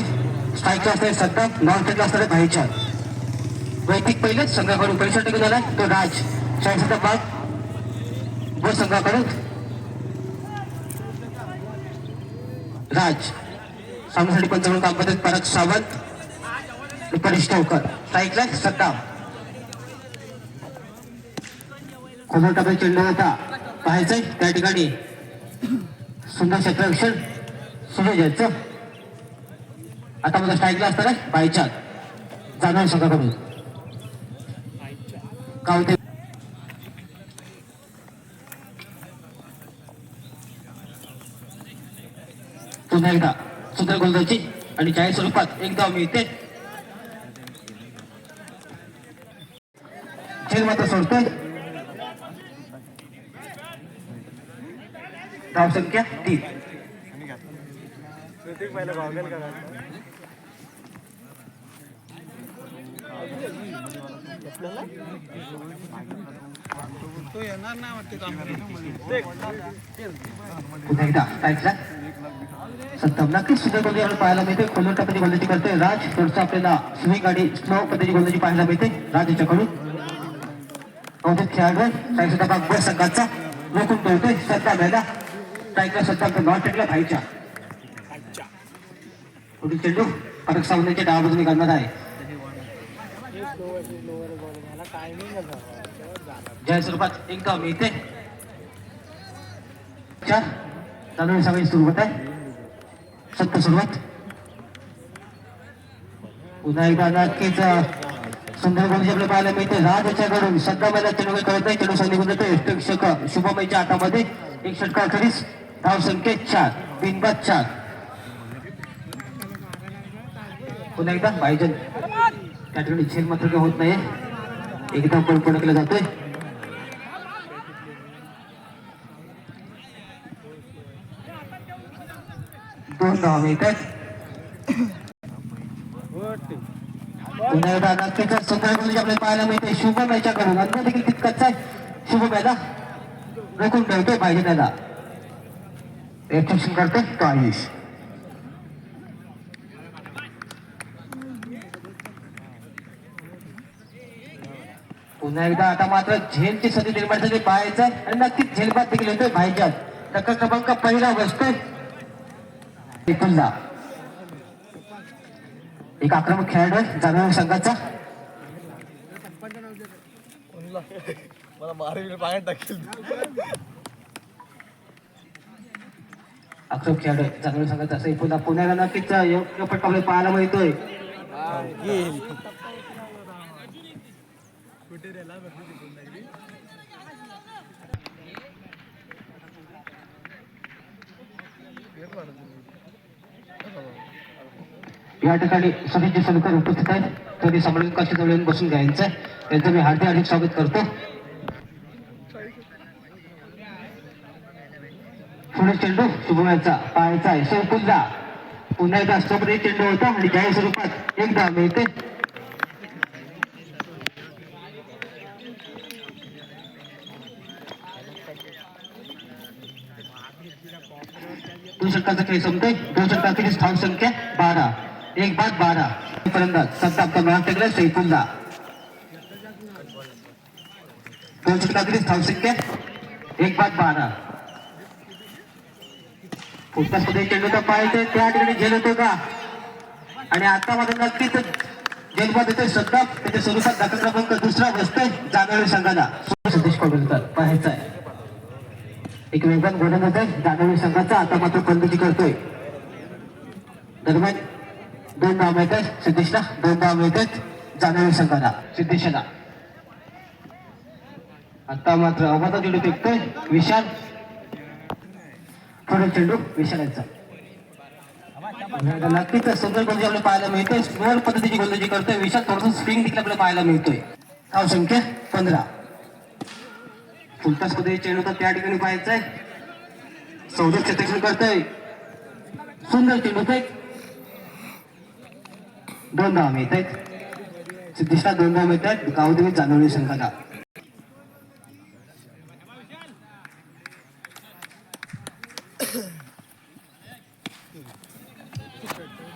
आहे स्ट्राईकला असणारे सत्ता नॉन स्ट्राईकला असणारे भाईचार वैयक्तिक पहिलेच संघाकडून परिसर टिकून झाला. तो राज शाळेचा भाग व संघाकडून. राज सामन्यासाठी पंचावन्न काम करतात. परत सावंत. आणि परेश ठेवकर स्ट्राईकला सत्ता. कोमल टाकून चेंडू होता. पाहायचंय त्या ठिकाणी. सुंदर क्षेत्ररक्षण. सुरू घ्यायचं आता माझा स्ट्राईकला असणार आहे बायचार जाणार संघाकडून कावते. पुन्हा एकदा सुंदर गोलंदाजी आणि जाहीर स्वरूपात एकदा मिळते खेळ मात्र सोडतोय. धाव संख्या तीन तो येणार नाही वाटते एकदा स्ट्राईकला सत्तम नक्कीच सुंदर गोलंदाजी आपल्याला पाहायला मिळते. खोलून टाकण्याची गोलंदाजी करते राज थोडसं आपल्याला स्विंग आणि स्लो पद्धतीची गोलंदाजी पाहायला मिळते. राज याच्याकडून बहुतेक खेळाडू स्ट्राईक सुद्धा भाग बस संघाचा. रोखून ठेवतोय सत्ता मिळाला स्ट्राईकला सत्ता नॉट टेकला भाईच्या पुढील चेंडू फरक सावनेच्या डावा बाजूने करणार आहे. जय स्वरूपात एक धाव मिळते चार चालू सगळी सुरुवात आहे? सत्य सुरुवात पुन्हा एकदा नक्कीच सुंदर गोल आपल्याला पाहायला मिळते राज याच्याकडून सध्या मला चेंडू काही कळत नाही. चेंडू संधी निघून जातो शुभमयच्या हातामध्ये. एक षटकार खरीच धाव संख्येत चार. बिनबाद चार. पुन्हा एकदा बायजन त्या ठिकाणी झेल मात्र होत नाही एकदम पण पडकलं जातोय. दोन धावा मिळतात. पुन्हा एकदा नक्कीच सुंदर गोलंदाजी आपल्याला पाहायला मिळते शुभम याच्याकडून अन्न देखील आहे. शुभम याला रोखून ठेवतोय पाहिजे त्याला एक्सेप्शन करतोय. तो आयुष पुन्हा एकदा आता मात्र झेलची संधी निर्माण झाली पाहायचं आणि नक्कीच झेलबाद देखील होतोय भाईजान टक्कर क्रमांक पहिला बसतोय पुन्हा एक आक्रमक खेळाडू आहे जाणवून संघाचा. आक्रमक खेळाडू आहे जाणवून संघाचा. असं पुन्हा पुण्याला नक्कीच योग्य पाहायला मिळतोय. या ठिकाणी सभेचे सदस्य उपस्थित आहेत. तरी संमेलन कक्षाजवळ येऊन बसून घ्यायचं आहे त्यांचं मी हार्दिक हार्दिक स्वागत करतो. पुढे चेंडू शुभमयाचा पायाचा आहे. सो पुन्हा पुन्हा एकदा स्टोपरी चेंडू होता आणि जाहीर स्वरूपात एकदा मिळते दोन षटकाचा खेळ संपतोय. दोन षटकातील स्थान संख्या बारा. एक बाद बारा. फलंदाज सत्ता आपला सैफुल्ला. दोन षटकातील स्थान संख्या एक बाद बारा. पुढच्या स्पर्धेत चेंडू तर त्या ठिकाणी झेल होतो का? आणि आता मात्र नक्कीच जेलबाद येतोय सध्या त्याच्या स्वरूपात दाखल क्रमांक दुसरा बसतोय. जाणवली संघाला. सतीश कोडलकर पाहायचा आहे. एक वेगवान गोलंदाज आहे संघाचा आता मात्र फलंदाजी करतोय. दरम्यान दोन धाव मिळतात. सिद्धेशला दोन धाव मिळतात. आहेत संघाला सिद्धेशला. आता मात्र अवघाचा चेंडू फेकतोय. विशाल. थोडं चेंडू विशालाचा. नक्कीच सुंदर गोलंदाजी आपल्याला पाहायला मिळते स्लोअर पद्धतीची गोलंदाजी करतोय. विशाल थोडस स्विंग देखील आपल्याला पाहायला मिळतोय. धाव संख्या पंधरा. फुलतास पद्धती चेंडू तर त्या ठिकाणी पाहायचंय. सौदर क्षेत्रक्षण करतोय. सुंदर चेंडू फेक दोन धाव मिळत आहेत. सिद्धेशला दोन धाव मिळत आहेत. गावदेवी जाणवली संघाला.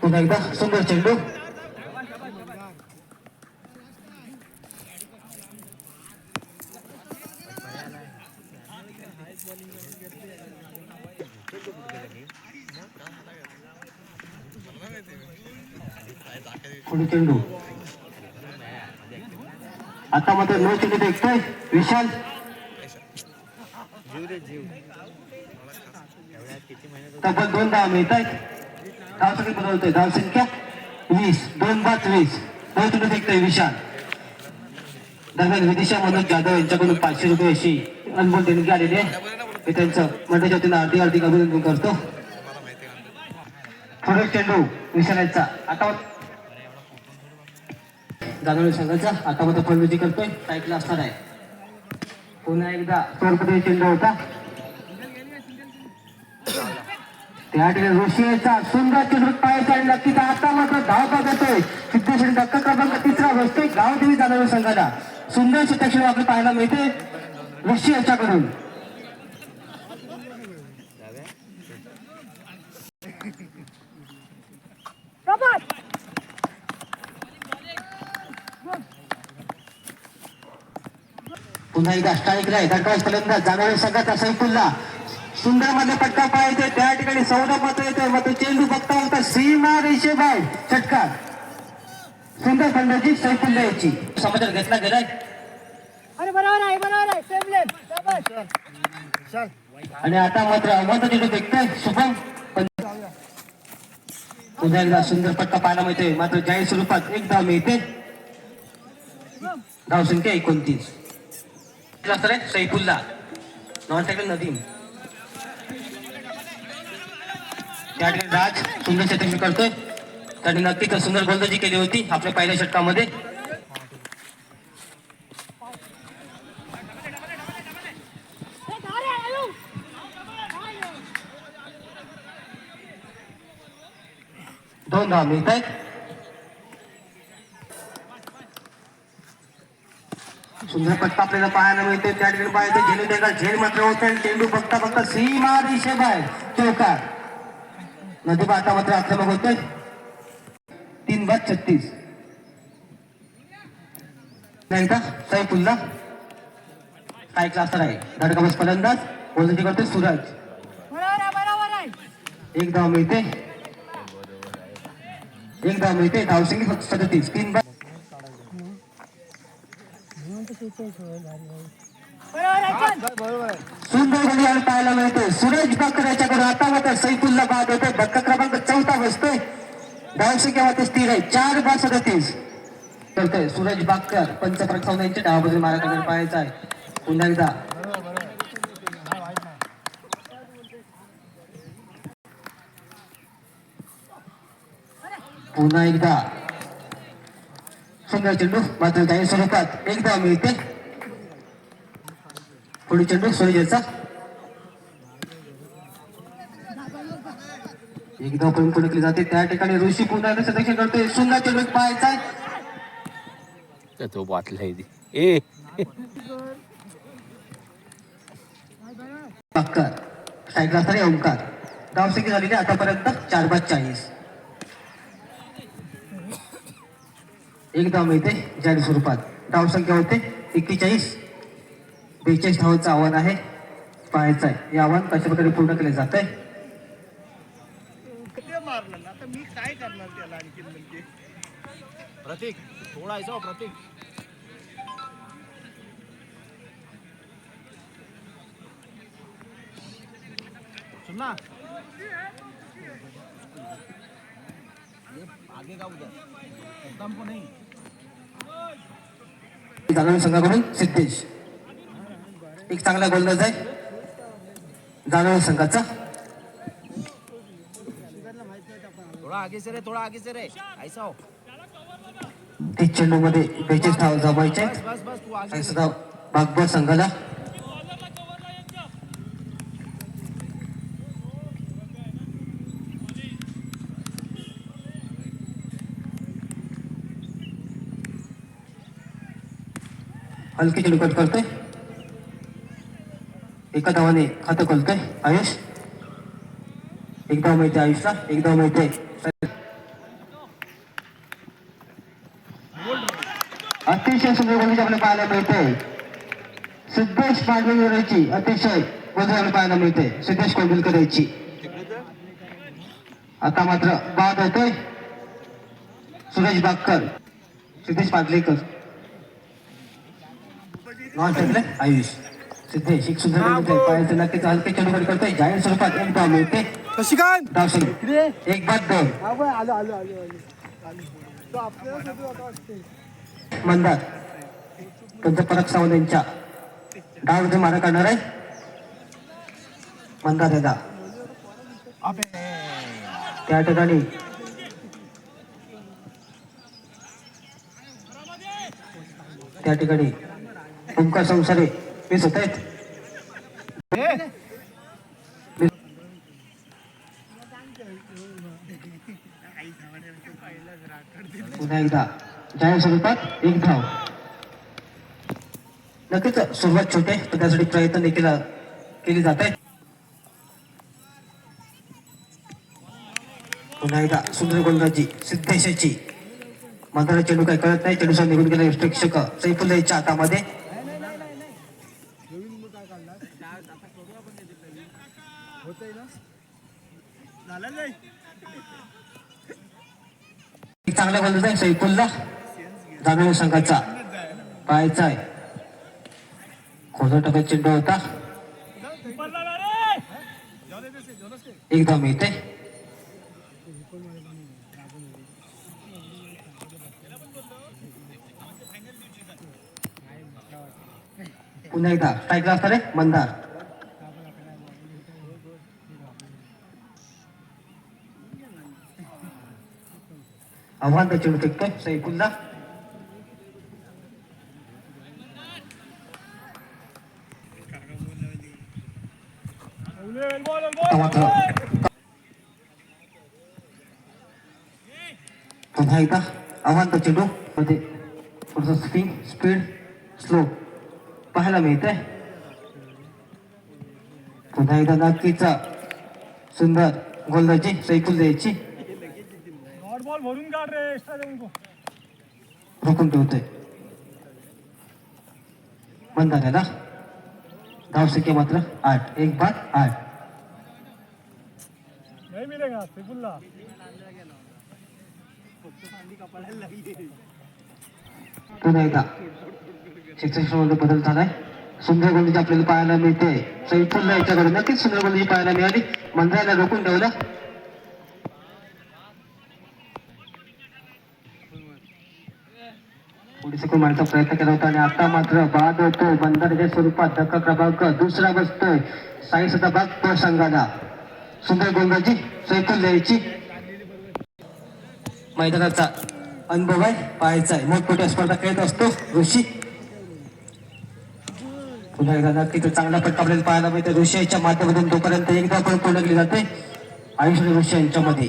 पुन्हा एकदा सुंदर चेंडू पुढे चेंडू आता मात्र नो चेंडू देखतोय विशाल. तब्बल दोन धाव मिळत आहेत. धाव बदलतोय. धाव संख्या. वीस. दोन पाच वीस. नो चेंडू देखतोय विशाल. दरम्यान विदिशा मनोज जाधव यांच्याकडून पाचशे रुपये अशी अनमोल देणगी आलेली आहे. मी त्यांचं मंडळाच्या वतीनं हार्दिक हार्दिक अभिनंदन करतो. पुढे चेंडू विशाल आता जाणवली संघाचा आता मात्र फलंदाजी करतोय. साईडला असणार आहे. पुन्हा एकदा चोरपती चेंडू होता. त्या ठिकाणी ऋषीचा सुंदर चेंडू पाहायचा आणि नक्कीच आता मात्र धाव बघतोय सिद्धेश्वरी धक्का क्रमांक तिसरा बसतोय. गावदेवी जाणवली संघाला सुंदर क्षेत्रक्षण आपल्याला पाहायला मिळते ऋषी याच्याकडून. पुन्हा एकदा स्ट्राईकला आहे धडकास फलंदाज जाणवले संघाचा सैफुल्ला सुंदरमध्ये पटका पाहायचे त्या ठिकाणी सौदा मात्र येतोय. मात्र चेंडू बघता बघता सीमा रेषेबाय षटकार सुंदर फलंदाजी सैफुल्ला याची समाचार घेतला गेलाय. अरे बरोबर आहे बरोबर आहे. सेम आणि आता मात्र अवंत चेंडू देखतोय शुभम. पुन्हा एकदा सुंदर पटका पाहायला मिळतोय. मात्र जाहीर स्वरूपात एक धाव मिळते. धाव संख्या एकोणतीस. असणार आहे सैफुल्ला नॉन टेकल नदीम त्या ठिकाणी राज सुंदर क्षेत्रक्षण करतोय त्याने नक्कीच सुंदर गोलंदाजी केली होती आपल्या पहिल्या षटकामध्ये दोन धाव मिळत आहेत सुंदर पट्टा आपल्याला पाहायला मिळते त्या ठिकाणी पाहायचं झेलू देगा झेल मात्र होते आणि चेंडू बघता बघता सीमा दिशे बाहेर चौकार. नदी आता मात्र आक्रमक होतोय तीन बाद छत्तीस. नाही का? सैफुल्ला काय क्लास आहे? धडकाबस फलंदाज. गोलंदाजी करतोय सूरज. आहे आहे. एक धाव मिळते. एक धाव मिळते. धावसंख्या फक्त सदतीस. तीन बाद बरोबर आहे पण बरोबर आहे सुंदर घडियाळ पाहायला मिळते. सुरेश बाकर याच्याकडून आता मात्र सैफुल्ला बाद होते. धक्का क्रमांक चौथा बसतोय. धावसंख्या मात्र स्थिर आहे. चार बा सदतीस. करतोय सूरज बाकर पंचप्रक सावंत यांच्या डावाबद्दल मारा पाहायचा आहे. पुन्हा एकदा. पुन्हा एकदा. सुंदर चेंडू मात्र काही स्वरूपात एकदा मिळते पुढे चेंडू सूर्याचा एकदा पण पुढे जाते त्या ठिकाणी ऋषी पुन्हा सदस्य करतोय सुंदर चेंडू पाहायचा तो ती ए पक्कर असणारे ओंकार धावसंख्या झालेली आतापर्यंत चार पाच चाळीस एक धाव मिळते जाहीर स्वरूपात धावसंख्या होते एक्केचाळीस. बेचाळीस धावांचं आव्हान आहे. पाहायचं आहे. हे आव्हान कशा प्रकारे पूर्ण केले जात आहे ते मारलं ना? आता मी काय करणार त्याला आणखी म्हणजे? प्रतीक थोडा प्रतीक. सुन आगे का उधर एकदम को नहीं जाणवी संघाकडून सिद्धेश. एक चांगला गोलंदाज आहे. जाणवी संघाचा. थोड़ा आगे से रे थोड़ा आगे से रे. ऐसा हो तीस चेंडू मध्ये बेचाळीस धाव जमायचे भागभर संघाला. हलकी चिलकट करतोय. एका धावाने खातं खोलतोय आयुष. एक धाव माहिती आयुषला एक धाव माहिती अतिशय सुंदर गोष्टी आपल्याला पाहायला मिळते सिद्धेश पाडवेची अतिशय गोष्ट पाहायला मिळते सिद्धेश कोंडुलकर यायची आता मात्र बाद होतोय. सुरेश बागकर. सिद्धेश पाडलेकर नॉन आयुष सिद्धेश एक सुंदर गोलंदाजी पाहायचं नक्कीच हलके चढूगड करतोय जाहीर स्वरूपात एक धाव मिळते कशी काय धाव सुरू एक बाद दोन आलो आलो आलो आलो तो आपल्याला आता वाटते मंदार त्यांचा परत सावंत यांच्या डावचे मारा करणार आहे मंदार दादा त्या ठिकाणी त्या ठिकाणी ओंकार संसारे मिस होत आहेत पुन्हा एकदा. जाहीर स्वरूपात एक धाव. नक्कीच सुरुवात छोटे पण त्यासाठी प्रयत्न देखील केले जात आहेत पुन्हा एकदा सुंदर गोलंदाजी सिद्धेशाची मात्र चेंडू काय कळत नाही चेंडूचा निघून गेला प्रेक्षक सैफुल्लाच्या हातामध्ये. चांगला गोलंदाज आहे सैफुल्ला जाणव संघाचा. पाहायचा आहे. खोजा टकत चेंडू होता. एकदम येते पुन्हा एकदा. स्ट्राईकला असणार आहे मंदार. आव्हान त्या चेंडू फेकतोय सैफुल्ला पुन्हा एकदा आव्हान त्या चेंडू मध्ये थोडंसं स्पिंग स्पीड स्लो पाहायला मिळत आहे पुन्हा एकदा नक्कीच सुंदर गोलंदाजी सैफुल द्यायची. भरून काढ रे एक्स्ट्रा देऊन रोखून ठेवतोय बंद झालेला धाव संख्या मात्र. आठ. एक बाद आठ. नाही मिळेगा सिफुल्ला पुन्हा एकदा. शिक्षणामध्ये बदल झालाय. सुंदर आपल्याला पाहायला मिळते सैफुल्ला याच्याकडे नक्कीच सुंदर गोलंदाजी पाहायला मिळाली. मंदिराला रोखून ठेवलं. पुढे मारण्याचा प्रयत्न केला होता आणि आता मात्र बाद होतो बंदरच्या स्वरूपात धक्का क्रमांक दुसरा बसतोय. साई सदाबाग तो संघाला सुंदर गोंगाची सायकल द्यायची मैदानाचा अनुभव आहे पाहायचा आहे. मोठमोठ्या स्पर्धा खेळत असतो ऋषी. पुन्हा एकदा नक्की तर चांगला फटका आपल्याला पाहायला मिळतो ऋषी यांच्या माध्यमातून तोपर्यंत एकदा पण पूर्ण केली जाते आयुष ऋषी यांच्यामध्ये.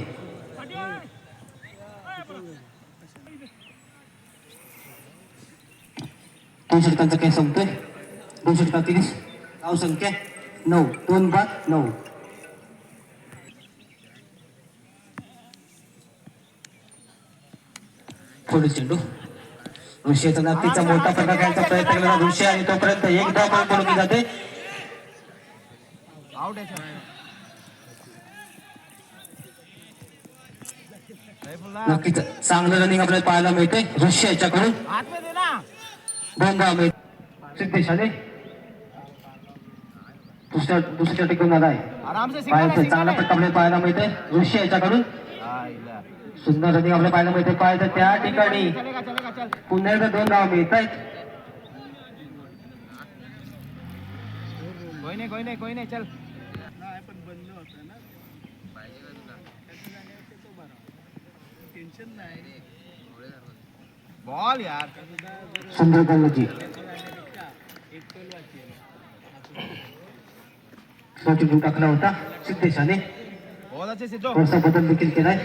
दोन षटकांचा संपतोय दोन षटका तीस धाव संख्या नऊ दोन बाद नऊ पुढे चेंडू ऋषीचा नक्कीचा मोठा फटका खेळायचा प्रयत्न केला ऋषी आणि तोपर्यंत एक धाव पण केली जाते नक्कीच चांगलं रनिंग आपल्याला पाहायला मिळते ऋषी याच्याकडून मिळते सिद्धेशाने दुसऱ्या दुसऱ्या टिकून आहे आराम से सिखा पाहायचं चांगला आपल्याला पाहायला मिळते ऋषी याच्याकडून सुंदर रनिंग आपल्याला पाहायला मिळते पाहायचं त्या ठिकाणी पुन्हा एकदा दोन धाव मिळत आहेत कोई नहीं कोई नहीं कोई नहीं. चल बॉल यार टाकला होता सिद्धेशाने थोडासा बदल देखील केलाय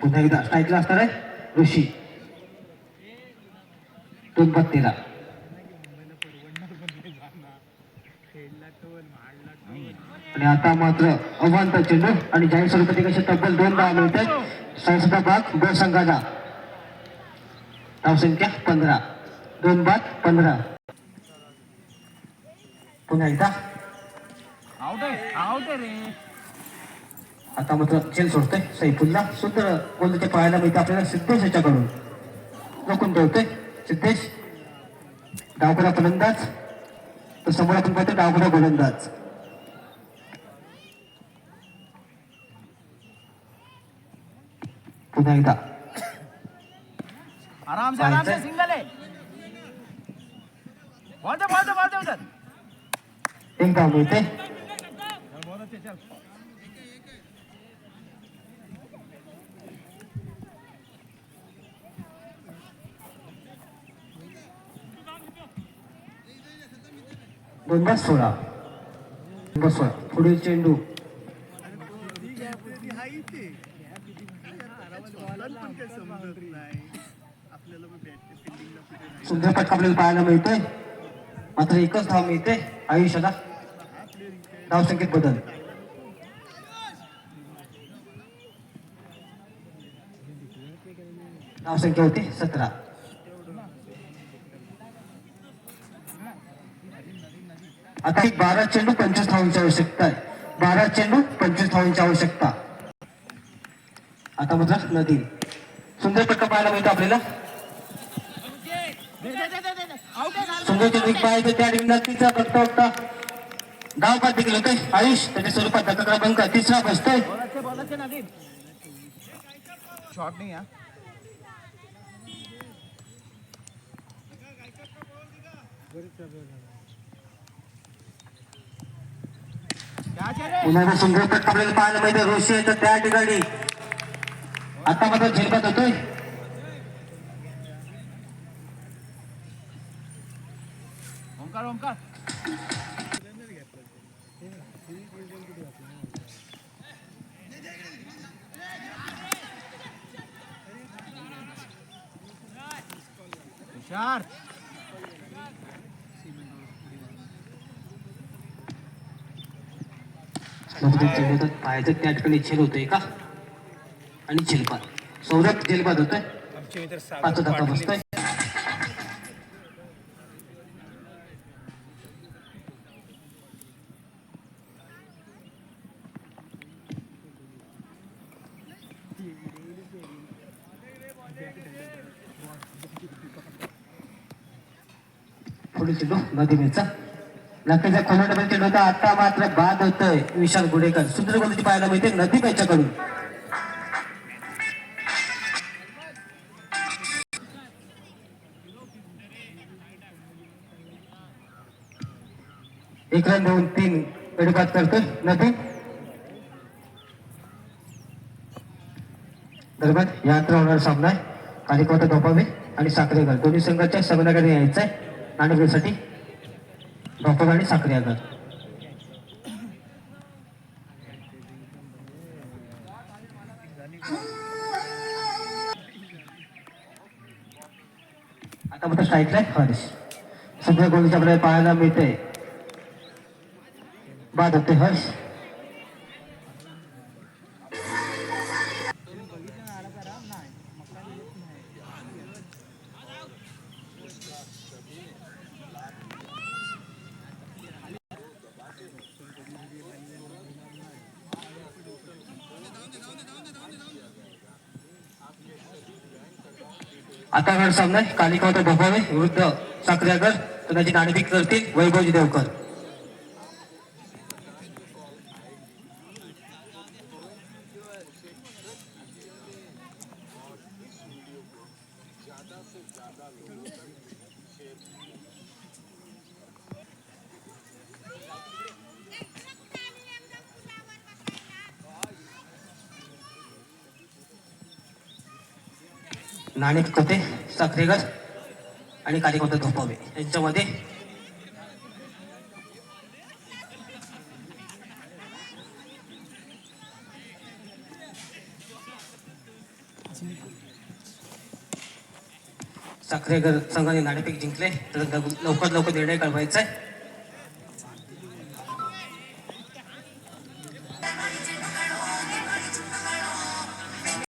पुन्हा एकदा स्ट्राईकला असणार आहे ऋषी दोन तेरा आणि आता मात्र अवांत चेंडू आणि जाहीर स्वरूपात कसे तब्बल दोन धाव मिळतात. सायसचा भाग संघाला धावसंख्या पंधरा दोन बाद पंधरा पुन्हा एकदा आता मात्र चेल सोडतोय सैफुल्ला सुंदर गोल ते पाहायला मिळते आपल्याला सिद्धेश याच्याकडून रोखून ठेवतोय सिद्धेश डावखुरा फलंदाज तर समोर आपण पाहतो डावखुरा गोलंदाज पुन्हा एकदा आराम से आराम से सिंगल है बॉल दे बॉल दे बॉल दे उधर धाव मिळते बहुत अच्छे चल दोनदा सोळा सोळा पुढील चेंडू ती गॅप ती हाय ते बॉलर पण काही समजत नाही आपल्याला मग बॅट फिल्डिंगला कुठे नाही सुंदर पटका आपल्याला पाहायला मिळतोय. मात्र एकच धाव मिळते आयुष्याला. धाव संख्येत बदल. धाव संख्या होती सतरा. आता एक बारा चेंडू पंचवीस धावांची आवश्यकता आहे. बारा चेंडू पंचवीस धावांची आवश्यकता. आता मात्र नदी. सुंदर पटका पाहायला मिळतो आपल्याला. दे दे आउट सुंदर चंद्रिक पाहायचं त्या ठिकाणी नक्कीचा बघता बघता डाव बाद देखील आयुष त्याच्या स्वरूपात धक्का क्रमांक तिसरा बसतोय. शॉट नहीं पटका आपल्याला पाहायला रोशी तर त्या ठिकाणी. आता मात्र झेलबाद होतोय. पाहायचं त्या ठिकाणी झेल होतोय का? आणि झेलबाद सौरभ झेलबाद होतोय? पाच धक्का बसतोय. पुढील चेंडू नदीमेचा नक्कीच खोलाटमध्ये चेंडू होता आता मात्र बाद होतोय. विशाल गुडेकर सुंदर गोलची पाहायला मिळते नदीप याच्याकडून एक रन दोन तीन गडी करतोय नदी. दरम्यान यात्रा होणार सामना आहे. कालिकोटा धोपावे आणि साखरेकर दोन्ही संघाच्या संघटनाकडे यायचंय. आहे नाणेफेकीसाठी आणि आणि साखरेकर आता मात्र स्ट्राईकला आहे हर्ष सगळ्या गोलच्या आपल्याला पाहायला मिळते बाद होते हर्ष. आता सामना कालिकावता कालिकावत भोपावे विरुद्ध साखरेकर तर त्याची नाणेफेक करतील वैभवजी देवकर. नाणेफेक होते? साखरेकर आणि कार्यकर्ता धोपावे. यांच्यामध्ये साखरेकर संघाने नाणेफेक जिंकले. तर लवकर लवकर निर्णय कळवायचा आहे